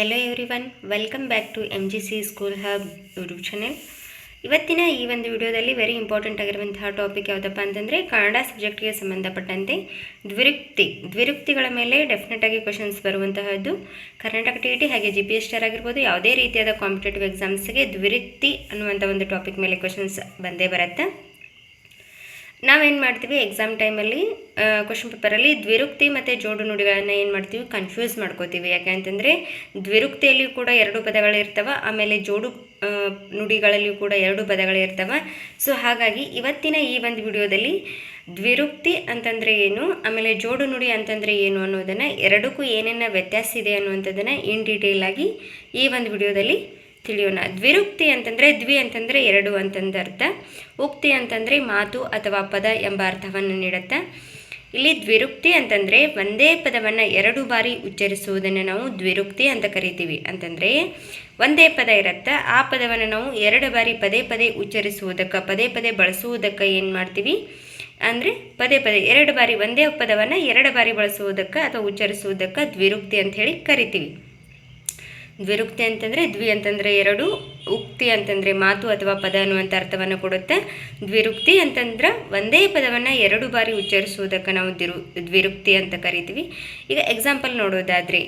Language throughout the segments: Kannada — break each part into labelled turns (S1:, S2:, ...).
S1: Hello every welcome back to M G C school hub YouTube channel ಇವತ್ತಿನ ಈ ಒಂದು ವಿಡಿಯೋದಲ್ಲಿ ವೆರಿ ಇಂಪಾರ್ಟೆಂಟ್ ಆಗಿರುವಂತಹ ಟಾಪಿಕ್ ಯಾವುದಪ್ಪ ಅಂತಂದರೆ ಕನ್ನಡ ಸಬ್ಜೆಕ್ಟ್ಗೆ ಸಂಬಂಧಪಟ್ಟಂತೆ ದ್ವಿರುಕ್ತಿ. ದ್ವಿರುಕ್ತಿಗಳ ಮೇಲೆ ಡೆಫಿನೆಟ್ ಆಗಿ ಕ್ವಶನ್ಸ್ ಬರುವಂತಹದ್ದು ಕರ್ನಾಟಕ ಟಿ ಟಿ ಹಾಗೆ ಜಿ ಪಿ ಎಸ್ ಟಾರ್ ಆಗಿರ್ಬೋದು, ಯಾವುದೇ ರೀತಿಯಾದ ಕಾಂಪಿಟೇಟಿವ್ ಎಕ್ಸಾಮ್ಸ್ಗೆ ದ್ವಿರುಕ್ತಿ ಅನ್ನುವಂಥ ಒಂದು ಟಾಪಿಕ್ ಮೇಲೆ ಕ್ವಶನ್ಸ್ ಬಂದೇ ಬರುತ್ತೆ. ನಾವೇನು ಮಾಡ್ತೀವಿ ಎಕ್ಸಾಮ್ ಟೈಮಲ್ಲಿ ಕ್ವಶನ್ ಪೇಪರಲ್ಲಿ ದ್ವಿರುಕ್ತಿ ಮತ್ತು ಜೋಡು ನುಡಿಗಳನ್ನು ಏನು ಮಾಡ್ತೀವಿ ಕನ್ಫ್ಯೂಸ್ ಮಾಡ್ಕೋತೀವಿ. ಯಾಕೆ ಅಂತಂದರೆ ದ್ವಿರುಕ್ತಿಯಲ್ಲಿಯೂ ಕೂಡ ಎರಡು ಪದಗಳಿರ್ತವೆ ಆಮೇಲೆ ಜೋಡು ನುಡಿಗಳಲ್ಲಿಯೂ ಕೂಡ ಎರಡು ಪದಗಳಿರ್ತವೆ ಸೊ ಹಾಗಾಗಿ ಇವತ್ತಿನ ಈ ಒಂದು ವಿಡಿಯೋದಲ್ಲಿ ದ್ವಿರುಕ್ತಿ ಅಂತಂದರೆ ಏನು, ಆಮೇಲೆ ಜೋಡು ನುಡಿ ಅಂತಂದರೆ ಏನು ಅನ್ನೋದನ್ನು, ಎರಡಕ್ಕೂ ಏನೇನು ವ್ಯತ್ಯಾಸ ಇದೆ ಅನ್ನುವಂಥದ್ದನ್ನು ಇನ್ ಡೀಟೇಲಾಗಿ ಈ ಒಂದು ವಿಡಿಯೋದಲ್ಲಿ ತಿಳಿಯೋಣ. ದ್ವಿರುಕ್ತಿ ಅಂತಂದರೆ ದ್ವಿ ಅಂತಂದರೆ ಎರಡು ಅಂತಂದ ಅರ್ಥ. ಉಕ್ತಿ ಅಂತಂದರೆ ಮಾತು ಅಥವಾ ಪದ ಎಂಬ ಅರ್ಥವನ್ನು ನೀಡುತ್ತೆ. ಇಲ್ಲಿ ದ್ವಿರುಕ್ತಿ ಅಂತಂದರೆ ಒಂದೇ ಪದವನ್ನು ಎರಡು ಬಾರಿ ಉಚ್ಚರಿಸುವುದನ್ನು ನಾವು ದ್ವಿರುಕ್ತಿ ಅಂತ ಕರಿತೀವಿ. ಅಂತಂದರೆ ಒಂದೇ ಪದ ಇರುತ್ತೆ. ಆ ಪದವನ್ನು ನಾವು ಎರಡು ಬಾರಿ ಪದೇ ಪದೇ ಉಚ್ಚರಿಸುವುದಕ್ಕೆ, ಪದೇ ಪದೇ ಬಳಸುವುದಕ್ಕೆ ಏನು ಮಾಡ್ತೀವಿ? ಅಂದರೆ ಪದೇ ಪದೇ ಎರಡು ಬಾರಿ ಒಂದೇ ಪದವನ್ನು ಎರಡು ಬಾರಿ ಬಳಸುವುದಕ್ಕೆ ಅಥವಾ ಉಚ್ಚರಿಸುವುದಕ್ಕೆ ದ್ವಿರುಕ್ತಿ ಅಂತ ಹೇಳಿ ಕರಿತೀವಿ. ದ್ವಿರುಕ್ತಿ ಅಂತಂದರೆ ದ್ವಿ ಅಂತಂದರೆ ಎರಡು, ಉಕ್ತಿ ಅಂತಂದರೆ ಮಾತು ಅಥವಾ ಪದ ಅನ್ನುವಂಥ ಅರ್ಥವನ್ನು ಕೊಡುತ್ತೆ. ದ್ವಿರುಕ್ತಿ ಅಂತಂದ್ರೆ ಒಂದೇ ಪದವನ್ನು ಎರಡು ಬಾರಿ ಉಚ್ಚರಿಸುವುದಕ್ಕೆ ನಾವು ದಿರು, ದ್ವಿರುಕ್ತಿ ಅಂತ ಕರಿತೀವಿ. ಈಗ ಎಕ್ಸಾಂಪಲ್ ನೋಡೋದಾದರೆ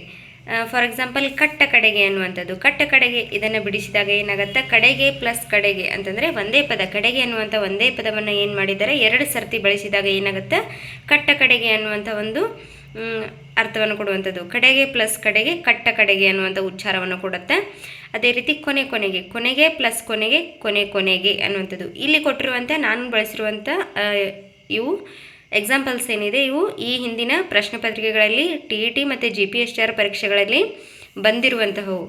S1: ಫಾರ್ ಎಕ್ಸಾಂಪಲ್ ಕಟ್ಟ ಕಡೆಗೆ ಅನ್ನುವಂಥದ್ದು. ಕಟ್ಟ ಕಡೆಗೆ ಇದನ್ನು ಬಿಡಿಸಿದಾಗ ಏನಾಗುತ್ತೆ? ಕಡೆಗೆ ಪ್ಲಸ್ ಕಡೆಗೆ ಅಂತಂದರೆ ಒಂದೇ ಪದ. ಕಡೆಗೆ ಅನ್ನುವಂಥ ಒಂದೇ ಪದವನ್ನು ಏನು ಮಾಡಿದ್ದಾರೆ? ಎರಡು ಸರ್ತಿ ಬಳಸಿದಾಗ ಏನಾಗುತ್ತೆ? ಕಟ್ಟ ಕಡೆಗೆ ಅನ್ನುವಂಥ ಒಂದು ಅರ್ಥವನ್ನು ಕೊಡುವಂಥದ್ದು. ಕಡೆಗೆ ಪ್ಲಸ್ ಕಡೆಗೆ, ಕಟ್ಟ ಕಡೆಗೆ ಅನ್ನುವಂಥ ಉಚ್ಚಾರವನ್ನು ಕೊಡುತ್ತೆ. ಅದೇ ರೀತಿ ಕೊನೆ ಕೊನೆಗೆ ಕೊನೆಗೆ ಪ್ಲಸ್ ಕೊನೆಗೆ, ಕೊನೆ ಕೊನೆಗೆ ಅನ್ನುವಂಥದ್ದು. ಇಲ್ಲಿ ಕೊಟ್ಟಿರುವಂಥ ನಾನು ಬಳಸಿರುವಂಥ ಇವು ಎಕ್ಸಾಂಪಲ್ಸ್ ಏನಿದೆ, ಇವು ಈ ಹಿಂದಿನ ಪ್ರಶ್ನೆ ಪತ್ರಿಕೆಗಳಲ್ಲಿ ಟಿ ಇ ಟಿ ಮತ್ತು ಜಿ ಪಿ ಎಸ್ ಆರ್ ಪರೀಕ್ಷೆಗಳಲ್ಲಿ ಬಂದಿರುವಂತಹವು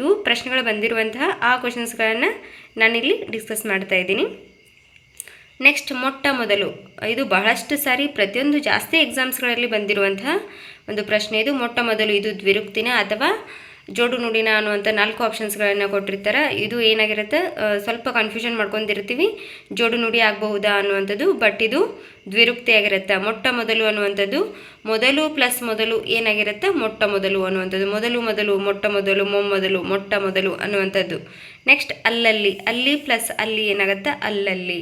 S1: ಇವು ಪ್ರಶ್ನೆಗಳು ಬಂದಿರುವಂತಹ ಆ ಕ್ವಶನ್ಸ್ಗಳನ್ನು ನಾನಿಲ್ಲಿ ಡಿಸ್ಕಸ್ ಮಾಡ್ತಾ ಇದ್ದೀನಿ. ನೆಕ್ಸ್ಟ್ ಮೊಟ್ಟ ಮೊದಲು, ಇದು ಬಹಳಷ್ಟು ಸಾರಿ ಪ್ರತಿಯೊಂದು ಜಾಸ್ತಿ ಎಕ್ಸಾಮ್ಸ್ಗಳಲ್ಲಿ ಬಂದಿರುವಂತಹ ಒಂದು ಪ್ರಶ್ನೆ ಇದು. ಮೊಟ್ಟ ಮೊದಲು ಇದು ದ್ವಿರುಕ್ತಿನ ಅಥವಾ ಜೋಡು ನುಡಿನ ಅನ್ನುವಂಥ ನಾಲ್ಕು ಆಪ್ಷನ್ಸ್ಗಳನ್ನು ಕೊಟ್ಟಿರ್ತಾರೆ. ಇದು ಏನಾಗಿರುತ್ತೆ? ಸ್ವಲ್ಪ ಕನ್ಫ್ಯೂಷನ್ ಮಾಡ್ಕೊಂಡಿರ್ತೀವಿ. ಜೋಡು ನುಡಿ ಆಗಬಹುದಾ ಅನ್ನುವಂಥದ್ದು ಬಟ್ ಇದು ದ್ವಿರುಕ್ತಿ ಆಗಿರುತ್ತೆ ಮೊಟ್ಟ ಮೊದಲು ಅನ್ನುವಂಥದ್ದು, ಮೊದಲು ಪ್ಲಸ್ ಮೊದಲು ಏನಾಗಿರುತ್ತೆ? ಮೊಟ್ಟ ಮೊದಲು ಅನ್ನುವಂಥದ್ದು. ಮೊದಲು ಮೊದಲು, ಮೊಟ್ಟ ಮೊದಲು ಮೊಮ್ಮೊದಲು ಮೊಟ್ಟ ಮೊದಲು ಅನ್ನುವಂಥದ್ದು. ನೆಕ್ಸ್ಟ್ ಅಲ್ಲಲ್ಲಿ. ಅಲ್ಲಿ ಪ್ಲಸ್ ಅಲ್ಲಿ ಏನಾಗುತ್ತೆ? ಅಲ್ಲಲ್ಲಿ.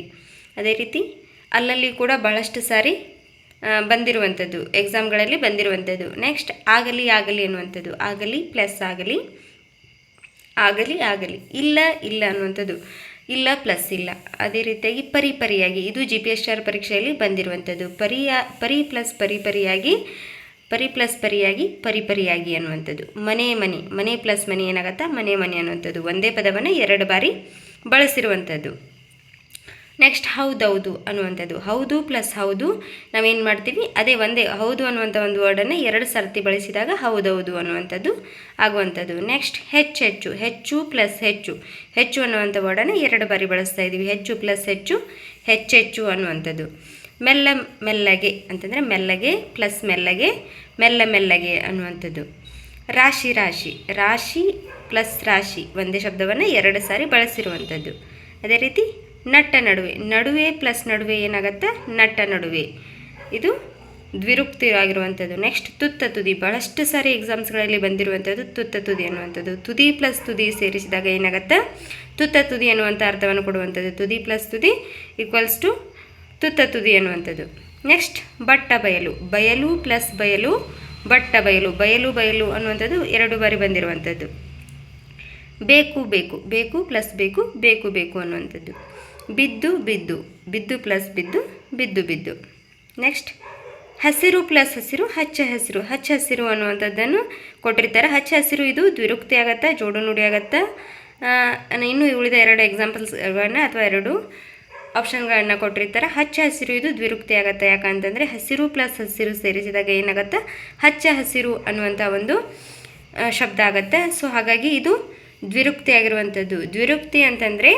S1: ಅದೇ ರೀತಿ, ಅಲ್ಲಲ್ಲಿ ಕೂಡ ಬಹಳಷ್ಟು ಸಾರಿ ಬಂದಿರುವಂಥದ್ದು. ಎಕ್ಸಾಮ್ಗಳಲ್ಲಿ ಬಂದಿರುವಂಥದ್ದು. ನೆಕ್ಸ್ಟ್ ಆಗಲಿ ಆಗಲಿ ಅನ್ನುವಂಥದ್ದು ಆಗಲಿ ಪ್ಲಸ್ ಆಗಲಿ ಆಗಲಿ ಆಗಲಿ. ಇಲ್ಲ ಇಲ್ಲ ಅನ್ನುವಂಥದ್ದು. ಇಲ್ಲ ಪ್ಲಸ್ ಇಲ್ಲ. ಅದೇ ರೀತಿಯಾಗಿ ಪರಿ, ಪರಿಯಾಗಿ. ಇದು ಜಿ ಪಿ ಎಸ್ ಆರ್ ಪರೀಕ್ಷೆಯಲ್ಲಿ ಬಂದಿರುವಂಥದ್ದು. ಪರಿಯ ಪರಿ ಪ್ಲಸ್ ಪರಿ, ಪರಿಯಾಗಿ, ಪರಿ ಪ್ಲಸ್ ಪರಿಯಾಗಿ, ಪರಿ, ಪರಿಯಾಗಿ ಅನ್ನುವಂಥದ್ದು. ಮನೆ ಮನೆ. ಮನೆ ಪ್ಲಸ್ ಮನೆ ಏನಾಗತ್ತಾ? ಮನೆ ಮನೆ ಅನ್ನುವಂಥದ್ದು. ಒಂದೇ ಪದವನ್ನು ಎರಡು ಬಾರಿ ಬಳಸಿರುವಂಥದ್ದು. ನೆಕ್ಸ್ಟ್ ಹೌದೌದು ಅನ್ನುವಂಥದ್ದು. ಹೌದು ಪ್ಲಸ್ ಹೌದು. ನಾವೇನು ಮಾಡ್ತೀವಿ? ಅದೇ ಒಂದೇ ಹೌದು ಅನ್ನುವಂಥ ಒಂದು ವರ್ಡನ್ನು ಎರಡು ಸರ್ತಿ ಬಳಸಿದಾಗ ಹೌದೌದು ಅನ್ನುವಂಥದ್ದು ಆಗುವಂಥದ್ದು. ನೆಕ್ಸ್ಟ್ ಹೆಚ್ಚು ಹೆಚ್ಚು. ಪ್ಲಸ್ ಹೆಚ್ಚು. ಹೆಚ್ಚು ಅನ್ನುವಂಥ ವರ್ಡನ್ನು ಎರಡು ಬಾರಿ ಬಳಸ್ತಾ ಇದ್ದೀವಿ. ಹೆಚ್ಚು ಪ್ಲಸ್ ಹೆಚ್ಚು. ಹೆಚ್ಚೆಚ್ಚು ಅನ್ನುವಂಥದ್ದು. ಮೆಲ್ಲ ಮೆಲ್ಲಗೆ ಅಂತಂದರೆ ಮೆಲ್ಲಗೆ ಪ್ಲಸ್ ಮೆಲ್ಲಗೆ ಮೆಲ್ಲ ಮೆಲ್ಲಗೆ ಅನ್ನುವಂಥದ್ದು. ರಾಶಿ ರಾಶಿ. ರಾಶಿ ಪ್ಲಸ್ ರಾಶಿ. ಒಂದೇ ಶಬ್ದವನ್ನು ಎರಡು ಸಾರಿ ಬಳಸಿರುವಂಥದ್ದು. ಅದೇ ರೀತಿ ನಟ್ಟ ನಡುವೆ. ನಡುವೆ ಪ್ಲಸ್ ನಡುವೆ ಏನಾಗುತ್ತೆ? ನಟ್ಟ ನಡುವೆ. ಇದು ದ್ವಿರುಕ್ತಿ ಆಗಿರುವಂಥದ್ದು ನೆಕ್ಸ್ಟ್ ತುತ್ತ ತುದಿ. ಬಹಳಷ್ಟು ಸಾರಿ ಎಕ್ಸಾಮ್ಸ್ಗಳಲ್ಲಿ ಬಂದಿರುವಂಥದ್ದು ತುತ್ತ ತುದಿ ಅನ್ನುವಂಥದ್ದು. ತುದಿ ಪ್ಲಸ್ ತುದಿ ಸೇರಿಸಿದಾಗ ಏನಾಗುತ್ತೆ? ತುತ್ತ ತುದಿ ಅನ್ನುವಂಥ ಅರ್ಥವನ್ನು ಕೊಡುವಂಥದ್ದು. ತುದಿ ಪ್ಲಸ್ ತುದಿ ಈಕ್ವಲ್ಸ್ ಟು ತುತ್ತ ತುದಿ ಅನ್ನುವಂಥದ್ದು. ನೆಕ್ಸ್ಟ್ ಬಟ್ಟ ಬಯಲು. ಬಯಲು ಪ್ಲಸ್ ಬಯಲು, ಬಟ್ಟ ಬಯಲು. ಬಯಲು ಬಯಲು ಅನ್ನುವಂಥದ್ದು ಎರಡು ಬಾರಿ ಬಂದಿರುವಂಥದ್ದು. ಬೇಕು ಬೇಕು. ಬೇಕು ಪ್ಲಸ್ ಬೇಕು ಬೇಕು ಬೇಕು ಅನ್ನುವಂಥದ್ದು. ಬಿದ್ದು ಬಿದ್ದು ಬಿದ್ದು ಪ್ಲಸ್ ಬಿದ್ದು ಬಿದ್ದು ಬಿದ್ದು. ನೆಕ್ಸ್ಟ್ ಹಸಿರು ಪ್ಲಸ್ ಹಸಿರು, ಹಚ್ಚ ಹಸಿರು. ಹಚ್ಚ ಹಸಿರು ಅನ್ನುವಂಥದ್ದನ್ನು ಕೊಟ್ಟಿರ್ತಾರೆ. ಹಚ್ಚ ಹಸಿರು ಇದು ದ್ವಿರುಕ್ತಿ ಆಗತ್ತಾ, ಜೋಡು ನುಡಿ ಆಗತ್ತಾ? ಇನ್ನು ಉಳಿದ ಎರಡು ಎಕ್ಸಾಂಪಲ್ಸ್ಗಳನ್ನ ಅಥವಾ ಎರಡು ಆಪ್ಷನ್ಗಳನ್ನು ಕೊಟ್ಟಿರ್ತಾರೆ. ಹಚ್ಚ ಹಸಿರು ಇದು ದ್ವಿರುಕ್ತಿ ಆಗತ್ತೆ? ಯಾಕಂತಂದರೆ ಹಸಿರು ಪ್ಲಸ್ ಹಸಿರು ಸೇರಿಸಿದಾಗ ಏನಾಗುತ್ತೆ? ಹಚ್ಚ ಹಸಿರು ಅನ್ನುವಂಥ ಒಂದು ಶಬ್ದ ಆಗುತ್ತೆ? ಸೊ ಹಾಗಾಗಿ ಇದು ದ್ವಿರುಕ್ತಿ ಆಗಿರುವಂಥದ್ದು. ದ್ವಿರುಕ್ತಿ ಅಂತಂದರೆ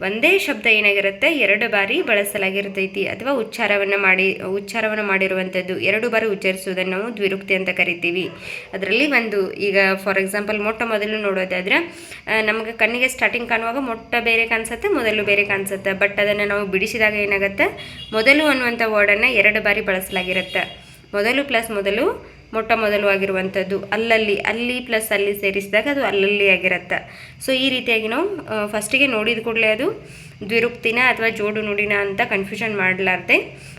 S1: ಒಂದೇ ಶಬ್ದ ಏನಾಗಿರುತ್ತೆ? ಎರಡು ಬಾರಿ ಬಳಸಲಾಗಿರ್ತೈತಿ. ಅಥವಾ ಉಚ್ಚಾರವನ್ನು ಮಾಡಿ, ಉಚ್ಚಾರವನ್ನು ಮಾಡಿರುವಂಥದ್ದು ಎರಡು ಬಾರಿ ಉಚ್ಚರಿಸುವುದನ್ನು ನಾವು ದ್ವಿರುಕ್ತಿ ಅಂತ ಕರಿತೀವಿ. ಅದರಲ್ಲಿ ಒಂದು, ಈಗ ಫಾರ್ ಎಕ್ಸಾಂಪಲ್ ಮೊಟ್ಟ ಮೊದಲು ನೋಡೋದಾದ್ರೆ ನಮಗೆ ಕಣ್ಣಿಗೆ ಸ್ಟಾರ್ಟಿಂಗ್ ಕಾಣುವಾಗ ಮೊಟ್ಟ ಬೇರೆ ಕಾಣಿಸುತ್ತೆ, ಮೊದಲು ಬೇರೆ ಕಾಣಿಸುತ್ತೆ. ಬಟ್ ಅದನ್ನು ನಾವು ಬಿಡಿಸಿದಾಗ ಏನಾಗುತ್ತೆ? ಮೊದಲು ಅನ್ನುವಂಥ ವರ್ಡನ್ನು ಎರಡು ಬಾರಿ ಬಳಸಲಾಗಿರುತ್ತೆ. ಮೊದಲು ಪ್ಲಸ್ ಮೊದಲು ಮೊಟ್ಟ ಮೊದಲು ಆಗಿರುವಂಥದ್ದು. ಅಲ್ಲಲ್ಲಿ, ಅಲ್ಲಿ ಪ್ಲಸ್ ಅಲ್ಲಿ ಸೇರಿಸಿದಾಗ ಅದು ಅಲ್ಲಲ್ಲಿ ಆಗಿರುತ್ತೆ. ಸೊ ಈ ರೀತಿಯಾಗಿ ನಾವು ಫಸ್ಟಿಗೆ ನೋಡಿದ ಕೂಡಲೇ ಅದು ದ್ವಿರುಕ್ತಿನ ಅಥವಾ ಜೋಡು ನುಡಿನ ಅಂತ ಕನ್ಫ್ಯೂಷನ್ ಮಾಡಲಾರ್ದೆ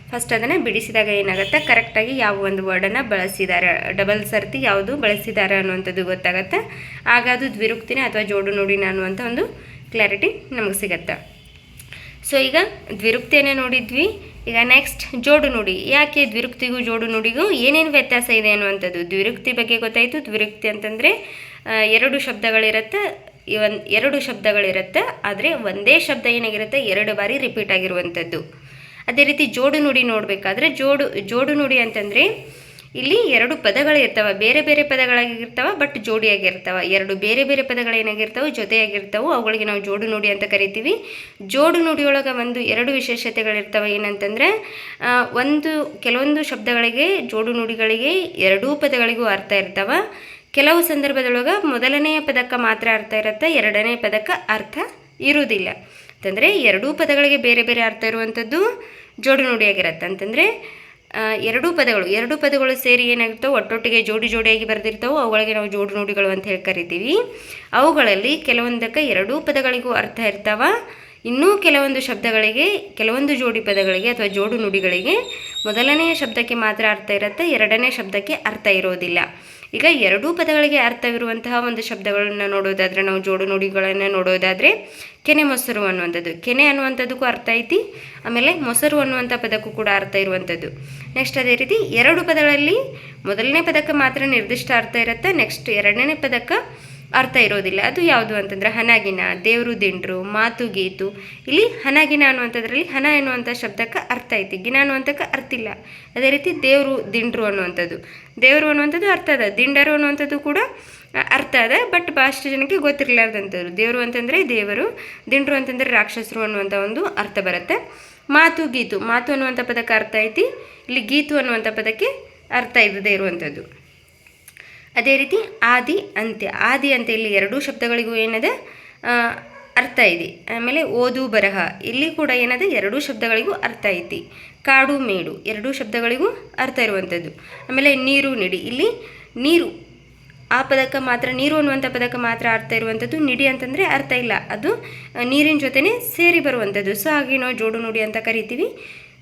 S1: ಫಸ್ಟ್ ಅದನ್ನು ಬಿಡಿಸಿದಾಗ ಏನಾಗುತ್ತೆ? ಕರೆಕ್ಟಾಗಿ ಯಾವ ಒಂದು ವರ್ಡನ್ನು ಬಳಸಿದ್ದಾರೆ ಡಬಲ್ ಸರ್ತಿ ಯಾವುದು ಬಳಸಿದ್ದಾರೆ ಅನ್ನುವಂಥದ್ದು ಗೊತ್ತಾಗುತ್ತೆ. ಆಗ ಅದು ದ್ವಿರುಕ್ತಿನ ಅಥವಾ ಜೋಡು ನುಡಿನ ಅನ್ನುವಂಥ ಒಂದು ಕ್ಲಾರಿಟಿ ನಮಗೆ ಸಿಗತ್ತೆ. ಸೊ ಈಗ ದ್ವಿರುಕ್ತಿಯನ್ನು ನೋಡಿದ್ವಿ. ಈಗ ನೆಕ್ಸ್ಟ್ ಜೋಡು ನುಡಿ. ಯಾಕೆ ದ್ವಿರುಕ್ತಿಗೂ ಜೋಡು ನುಡಿಗೂ ಏನೇನು ವ್ಯತ್ಯಾಸ ಇದೆ ಅನ್ನುವಂಥದ್ದು? ದ್ವಿರುಕ್ತಿ ಬಗ್ಗೆ ಗೊತ್ತಾಯಿತು. ದ್ವಿರುಕ್ತಿ ಅಂತಂದರೆ ಎರಡು ಶಬ್ದಗಳಿರುತ್ತೆ, ಇವನ್, ಎರಡು ಶಬ್ದಗಳಿರುತ್ತೆ, ಆದರೆ ಒಂದೇ ಶಬ್ದ ಏನಾಗಿರುತ್ತೆ? ಎರಡು ಬಾರಿ ರಿಪೀಟ್ ಆಗಿರುವಂಥದ್ದು. ಅದೇ ರೀತಿ ಜೋಡು ನುಡಿ ನೋಡಬೇಕಾದ್ರೆ, ಜೋಡು ಜೋಡು ನುಡಿ ಅಂತಂದರೆ ಇಲ್ಲಿ ಎರಡು ಪದಗಳಿರ್ತವೆ ಬೇರೆ ಬೇರೆ ಪದಗಳಾಗಿರ್ತವೆ ಬಟ್ ಜೋಡಿಯಾಗಿರ್ತವೆ. ಎರಡು ಬೇರೆ ಬೇರೆ ಪದಗಳೇನಾಗಿರ್ತವೆ, ಜೊತೆಯಾಗಿರ್ತವೆ. ಅವುಗಳಿಗೆ ನಾವು ಜೋಡು ನುಡಿ ಅಂತ ಕರಿತೀವಿ. ಜೋಡು ನುಡಿಯೊಳಗೆ ಒಂದು ಎರಡು ವಿಶೇಷತೆಗಳಿರ್ತವೆ. ಏನಂತಂದರೆ ಒಂದು, ಕೆಲವೊಂದು ಶಬ್ದಗಳಿಗೆ, ಜೋಡು ನುಡಿಗಳಿಗೆ ಎರಡೂ ಪದಗಳಿಗೂ ಅರ್ಥ ಇರ್ತವೆ. ಕೆಲವು ಸಂದರ್ಭದೊಳಗೆ ಮೊದಲನೆಯ ಪದಕ್ಕೆ ಮಾತ್ರ ಅರ್ಥ ಇರುತ್ತೆ, ಎರಡನೇ ಪದಕ್ಕೆ ಅರ್ಥ ಇರುವುದಿಲ್ಲ. ಅಂತಂದರೆ ಎರಡೂ ಪದಗಳಿಗೆ ಬೇರೆ ಬೇರೆ ಅರ್ಥ ಇರುವಂಥದ್ದು ಜೋಡು ನುಡಿಯಾಗಿರುತ್ತೆ. ಅಂತಂದರೆ ಎರಡೂ ಪದಗಳು ಎರಡೂ ಪದಗಳು ಸೇರಿ ಏನಾಗಿರ್ತವೆ ಒಟ್ಟೊಟ್ಟಿಗೆ ಜೋಡಿ ಜೋಡಿಯಾಗಿ ಬರೆದಿರ್ತವೋ ಅವುಗಳಿಗೆ ನಾವು ಜೋಡು ನುಡಿಗಳು ಅಂತ ಹೇಳಿ ಕರಿತೀವಿ. ಅವುಗಳಲ್ಲಿ ಕೆಲವೊಂದಕ್ಕೆ ಎರಡೂ ಪದಗಳಿಗೂ ಅರ್ಥ ಇರ್ತಾವ. ಇನ್ನೂ ಕೆಲವೊಂದು ಶಬ್ದಗಳಿಗೆ, ಕೆಲವೊಂದು ಜೋಡಿ ಪದಗಳಿಗೆ ಅಥವಾ ಜೋಡು ನುಡಿಗಳಿಗೆ ಮೊದಲನೆಯ ಶಬ್ದಕ್ಕೆ ಮಾತ್ರ ಅರ್ಥ ಇರುತ್ತೆ, ಎರಡನೇ ಶಬ್ದಕ್ಕೆ ಅರ್ಥ ಇರೋದಿಲ್ಲ. ಈಗ ಎರಡೂ ಪದಗಳಿಗೆ ಅರ್ಥವಿರುವಂತಹ ಒಂದು ಶಬ್ದಗಳನ್ನು ನೋಡೋದಾದರೆ ನಾವು ಜೋಡು ನುಡಿಗಳನ್ನು ನೋಡೋದಾದರೆ ಕೆನೆ ಮೊಸರು ಅನ್ನುವಂಥದ್ದು. ಕೆನೆ ಅನ್ನುವಂಥದ್ದಕ್ಕೂ ಅರ್ಥ ಐತಿ, ಆಮೇಲೆ ಮೊಸರು ಅನ್ನುವಂಥ ಪದಕ್ಕೂ ಕೂಡ ಅರ್ಥ ಇರುವಂಥದ್ದು. ನೆಕ್ಸ್ಟ್ ಅದೇ ರೀತಿ ಎರಡು ಪದಗಳಲ್ಲಿ ಮೊದಲನೇ ಪದಕ್ಕೆ ಮಾತ್ರ ನಿರ್ದಿಷ್ಟ ಅರ್ಥ ಇರುತ್ತೆ ನೆಕ್ಸ್ಟ್ ಎರಡನೇ ಪದಕ್ಕೆ ಅರ್ಥ ಇರೋದಿಲ್ಲ. ಅದು ಯಾವುದು ಅಂತಂದ್ರೆ ಹನಗಿನ ದೇವರು ದಿಂಡ್ರು, ಮಾತು ಗೀತು. ಇಲ್ಲಿ ಹನಗಿನ ಅನ್ನುವಂಥದ್ರಲ್ಲಿ ಹನ ಎನ್ನುವಂಥ ಶಬ್ದಕ್ಕೆ ಅರ್ಥ ಐತಿ. ಗಿನ ಅನ್ನುವಂಥಕ್ಕೆ ಅರ್ಥ ಇಲ್ಲ. ಅದೇ ರೀತಿ ದೇವರು ದಿಂಡ್ರು ಅನ್ನುವಂಥದ್ದು. ದೇವರು ಅನ್ನುವಂಥದ್ದು ಅರ್ಥ ಅದ. ದಿಂಡರು ಅನ್ನುವಂಥದ್ದು ಕೂಡ ಅರ್ಥ ಅದ. ಬಟ್ ಭಾಳಷ್ಟು ಜನಕ್ಕೆ ಗೊತ್ತಿರಲಾರ್ದಂಥದ್ದು ದೇವರು ಅಂತಂದರೆ ದೇವರು, ದಿಂಡ್ರು ಅಂತಂದರೆ ರಾಕ್ಷಸರು ಅನ್ನುವಂಥ ಒಂದು ಅರ್ಥ ಬರುತ್ತೆ. ಮಾತು ಗೀತು. ಮಾತು ಅನ್ನುವಂಥ ಪದಕ್ಕೆ ಅರ್ಥ ಐತಿ. ಇಲ್ಲಿ ಗೀತು ಅನ್ನುವಂಥ ಪದಕ್ಕೆ ಅರ್ಥ ಇಲ್ಲದೆ ಇರುವಂಥದ್ದು. ಅದೇ ರೀತಿ ಆದಿ ಅಂತ್ಯ. ಆದಿ ಅಂತ್ಯ ಇಲ್ಲಿ ಎರಡೂ ಶಬ್ದಗಳಿಗೂ ಏನಿದೆ? ಅರ್ಥ ಇದೆ. ಆಮೇಲೆ ಓದು ಬರಹ. ಇಲ್ಲಿ ಕೂಡ ಏನಿದೆ? ಎರಡೂ ಶಬ್ದಗಳಿಗೂ ಅರ್ಥ ಐತಿ. ಕಾಡು ಮೇಡು. ಎರಡೂ ಶಬ್ದಗಳಿಗೂ ಅರ್ಥ ಇರುವಂಥದ್ದು. ಆಮೇಲೆ ನೀರು ನಿಡಿ. ಇಲ್ಲಿ ನೀರು. ಆ ಪದಕ್ಕೆ ಮಾತ್ರ, ನೀರು ಅನ್ನುವಂಥ ಪದಕ್ಕೆ ಮಾತ್ರ ಅರ್ಥ ಇರುವಂಥದ್ದು. ನಿಡಿ ಅಂತಂದರೆ ಅರ್ಥ ಇಲ್ಲ. ಅದು ನೀರಿನ ಜೊತೆನೇ ಸೇರಿ ಬರುವಂಥದ್ದು. ಸೊ ಹಾಗೆ ನಾವು ಜೋಡು, ನುಡಿ ಅಂತ ಕರಿತೀವಿ.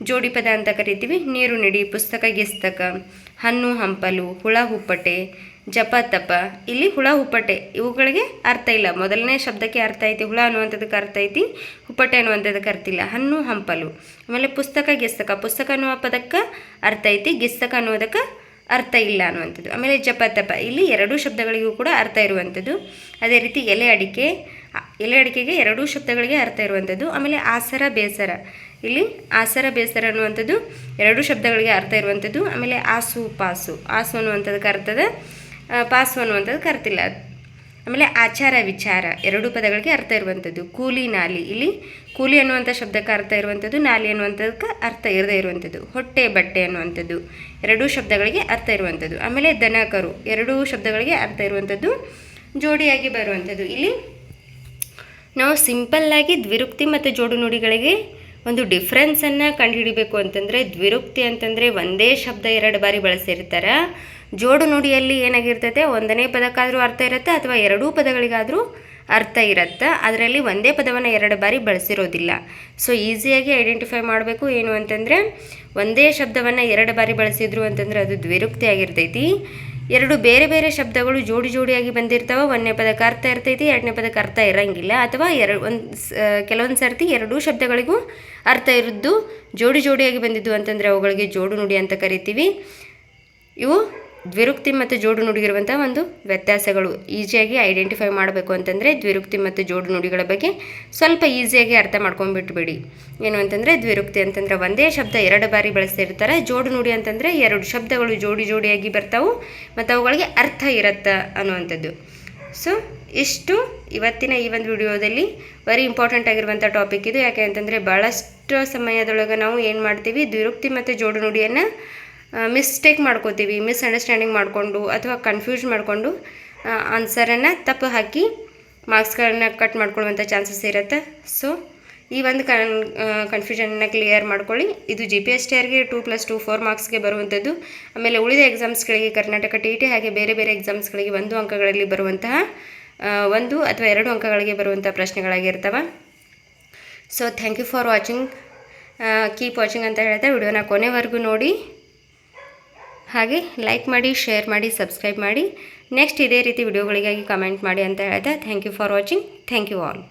S1: ಜೋಡಿ ಪದ ಅಂತ ಕರಿತೀವಿ. ನೀರು ನಿಡಿ, ಪುಸ್ತಕ, ಗೆಸ್ತಕ. ಹಣ್ಣು, ಹಂಪಲು, ಹುಳ, ಹುಪ್ಪಟೆ. ಜಪ, ತಪ. ಇಲ್ಲಿ ಹುಳ ಹುಪ್ಪಟೆ ಇವುಗಳಿಗೆ ಅರ್ಥ ಇಲ್ಲ. ಮೊದಲನೇ ಶಬ್ದಕ್ಕೆ ಅರ್ಥ ಐತಿ. ಹುಳ ಅನ್ನುವಂಥದಕ್ಕೆ ಅರ್ಥ ಐತಿ. ಹುಪ್ಪಟೆ ಅನ್ನುವಂಥದಕ್ಕೆ ಅರ್ಥ ಇಲ್ಲ. ಹಣ್ಣು, ಹಂಪಲು. ಆಮೇಲೆ ಪುಸ್ತಕ, ಗೆಸ್ತಕ. ಪುಸ್ತಕ ಅನ್ನುವ ಪದಕ್ಕೆ ಅರ್ಥ ಐತಿ. ಗೆಸ್ತಕ ಅನ್ನೋದಕ್ಕೆ ಅರ್ಥ ಇಲ್ಲ ಅನ್ನುವಂಥದ್ದು. ಆಮೇಲೆ ಜಪ, ತಪ. ಇಲ್ಲಿ ಎರಡೂ ಶಬ್ದಗಳಿಗೂ ಕೂಡ ಅರ್ಥ ಇರುವಂಥದ್ದು. ಅದೇ ರೀತಿ ಎಲೆ ಅಡಿಕೆ ಎಲೆ ಅಡಿಕೆಗೆ ಎರಡೂ ಶಬ್ದಗಳಿಗೆ ಅರ್ಥ ಇರುವಂಥದ್ದು. ಆಮೇಲೆ ಆಸರ, ಬೇಸರ. ಇಲ್ಲಿ ಆಸರ, ಬೇಸರ ಅನ್ನುವಂಥದ್ದು ಎರಡೂ ಶಬ್ದಗಳಿಗೆ ಅರ್ಥ ಇರುವಂಥದ್ದು. ಆಮೇಲೆ ಆಸು, ಪಾಸು. ಆಸು ಅನ್ನುವಂಥದ್ದಕ್ಕೆ ಅರ್ಥದ ಪಾಸು ಅನ್ನುವಂಥದ್ದು ಅರ್ಥ ಇಲ್ಲ ಆಮೇಲೆ ಆಚಾರ ವಿಚಾರ ಎರಡು ಪದಗಳಿಗೆ ಅರ್ಥ ಇರುವಂಥದ್ದು ಕೂಲಿ ನಾಲಿ. ಇಲ್ಲಿ ಕೂಲಿ ಅನ್ನುವಂಥ ಶಬ್ದಕ್ಕೆ ಅರ್ಥ ಇರುವಂಥದ್ದು ನಾಲಿ ಅನ್ನುವಂಥದ್ದಕ್ಕೆ ಅರ್ಥ ಇರದೇ ಇರುವಂಥದ್ದು ಹೊಟ್ಟೆ ಬಟ್ಟೆ ಅನ್ನುವಂಥದ್ದು ಎರಡೂ ಶಬ್ದಗಳಿಗೆ ಅರ್ಥ ಇರುವಂಥದ್ದು ಆಮೇಲೆ ದನ ಕರು ಎರಡೂ ಶಬ್ದಗಳಿಗೆ ಅರ್ಥ ಇರುವಂಥದ್ದು ಜೋಡಿಯಾಗಿ ಬರುವಂಥದ್ದು ಇಲ್ಲಿ ನಾವು ಸಿಂಪಲ್ಲಾಗಿ ದ್ವಿರುಕ್ತಿ ಮತ್ತು ಜೋಡು ನುಡಿಗಳಿಗೆ ಒಂದು ಡಿಫ್ರೆನ್ಸನ್ನು ಕಂಡುಹಿಡಿಬೇಕು ಅಂತಂದರೆ ದ್ವಿರುಕ್ತಿ ಅಂತಂದರೆ ಒಂದೇ ಶಬ್ದ ಎರಡು ಬಾರಿ ಬಳಸಿರ್ತಾರೆ. ಜೋಡು ನುಡಿಯಲ್ಲಿ ಏನಾಗಿರ್ತೈತೆ? ಒಂದನೇ ಪದಕ್ಕಾದರೂ ಅರ್ಥ ಇರುತ್ತೆ ಅಥವಾ ಎರಡೂ ಪದಗಳಿಗಾದರೂ ಅರ್ಥ ಇರುತ್ತೆ? ಅದರಲ್ಲಿ ಒಂದೇ ಪದವನ್ನು ಎರಡು ಬಾರಿ ಬಳಸಿರೋದಿಲ್ಲ. ಸೊ ಈಸಿಯಾಗಿ ಐಡೆಂಟಿಫೈ ಮಾಡಬೇಕು ಏನು ಅಂತಂದರೆ ಒಂದೇ ಶಬ್ದವನ್ನು ಎರಡು ಬಾರಿ ಬಳಸಿದ್ರು ಅಂತಂದರೆ ಅದು ದ್ವಿರುಕ್ತಿ ಆಗಿರ್ತೈತಿ. ಎರಡು ಬೇರೆ ಬೇರೆ ಶಬ್ದಗಳು ಜೋಡಿ ಜೋಡಿಯಾಗಿ ಬಂದಿರ್ತಾವೆ. ಒಂದನೇ ಪದಕ್ಕೆ ಅರ್ಥ ಇರ್ತೈತಿ, ಎರಡನೇ ಪದಕ್ಕೆ ಅರ್ಥ ಇರಂಗಿಲ್ಲ. ಅಥವಾ ಎರಡು, ಒಂದು ಕೆಲವೊಂದು ಸರ್ತಿ ಎರಡೂ ಶಬ್ದಗಳಿಗೂ ಅರ್ಥ ಇರೋದು ಜೋಡಿ ಜೋಡಿಯಾಗಿ ಬಂದಿದ್ದು ಅಂತಂದರೆ ಅವುಗಳಿಗೆ ಜೋಡು ನುಡಿ ಅಂತ ಕರಿತೀವಿ. ಇವು ದ್ವಿರುಕ್ತಿ ಮತ್ತು ಜೋಡು ನುಡಿಗಿರುವಂಥ ಒಂದು ವ್ಯತ್ಯಾಸಗಳು ಈಸಿಯಾಗಿ ಐಡೆಂಟಿಫೈ ಮಾಡಬೇಕು ಅಂತಂದರೆ ದ್ವಿರುಕ್ತಿ ಮತ್ತು ಜೋಡು ನುಡಿಗಳ ಬಗ್ಗೆ ಸ್ವಲ್ಪ ಈಸಿಯಾಗಿ ಅರ್ಥ ಮಾಡ್ಕೊಂಡ್ಬಿಟ್ಬಿಡಿ ಏನು ಅಂತಂದರೆ ದ್ವಿರುಕ್ತಿ ಅಂತಂದರೆ ಒಂದೇ ಶಬ್ದ ಎರಡು ಬಾರಿ ಬಳಸ್ತಿರ್ತಾರೆ ಜೋಡು ನುಡಿ ಅಂತಂದರೆ ಎರಡು ಶಬ್ದಗಳು ಜೋಡಿ ಜೋಡಿಯಾಗಿ ಬರ್ತಾವೆ ಮತ್ತು ಅವುಗಳಿಗೆ ಅರ್ಥ ಇರುತ್ತೆ ಅನ್ನುವಂಥದ್ದು. ಸೊ, ಇಷ್ಟು ಇವತ್ತಿನ ಈ ಒಂದು ವಿಡಿಯೋದಲ್ಲಿ ವೆರಿ ಇಂಪಾರ್ಟೆಂಟ್ ಆಗಿರುವಂಥ ಟಾಪಿಕ್ ಇದು. ಯಾಕೆ ಅಂತಂದರೆ ಭಾಳಷ್ಟು ಸಮಯದೊಳಗೆ ನಾವು ಏನು ಮಾಡ್ತೀವಿ? ದ್ವಿರುಕ್ತಿ ಮತ್ತು ಜೋಡು ನುಡಿಯನ್ನು ಮಿಸ್ಟೇಕ್ ಮಾಡ್ಕೋತೀವಿ ಮಿಸ್ಅಂಡರ್ಸ್ಟ್ಯಾಂಡಿಂಗ್ ಮಾಡಿಕೊಂಡು ಅಥವಾ ಕನ್ಫ್ಯೂಸ್ ಮಾಡಿಕೊಂಡು ಆನ್ಸರನ್ನು ತಪ್ಪು ಹಾಕಿ ಮಾರ್ಕ್ಸ್ಗಳನ್ನ ಕಟ್ ಮಾಡ್ಕೊಳ್ಳುವಂಥ ಚಾನ್ಸಸ್ ಇರುತ್ತೆ. ಸೊ ಈ ಒಂದು ಕನ್ ಕನ್ಫ್ಯೂಷನನ್ನು ಕ್ಲಿಯರ್ ಮಾಡ್ಕೊಳ್ಳಿ. ಇದು ಜಿ ಪಿ ಎಸ್ ಟಿ ಆರ್ಗೆ ಟೂ ಪ್ಲಸ್ ಟು ಫೋರ್ ಮಾರ್ಕ್ಸ್ಗೆ ಬರುವಂಥದ್ದು. ಆಮೇಲೆ ಉಳಿದ ಎಕ್ಸಾಮ್ಸ್ಗಳಿಗೆ ಕರ್ನಾಟಕ ಟಿ ಟಿ ಹಾಗೆ ಬೇರೆ ಬೇರೆ ಎಕ್ಸಾಮ್ಸ್ಗಳಿಗೆ ಒಂದು ಅಂಕಗಳಲ್ಲಿ ಬರುವಂತಹ ಒಂದು ಅಥವಾ ಎರಡು ಅಂಕಗಳಿಗೆ ಬರುವಂಥ ಪ್ರಶ್ನೆಗಳಾಗಿರ್ತವೆ. So thank you for watching keep watching ಅಂತ ಹೇಳ್ತಾ ವಿಡಿಯೋನ ಕೊನೆವರೆಗೂ ನೋಡಿ. ಹಾಗೆ ಲೈಕ್ ಮಾಡಿ ಶೇರ್ ಮಾಡಿ ಸಬ್ಸ್ಕ್ರೈಬ್ ಮಾಡಿ. ನೆಕ್ಸ್ಟ್ ಇದೇ ರೀತಿ ವಿಡಿಯೋಗಳಿಗಾಗಿ ಕಮೆಂಟ್ ಮಾಡಿ ಅಂತ ಹೇಳಿದೆ. Thank you for watching thank you all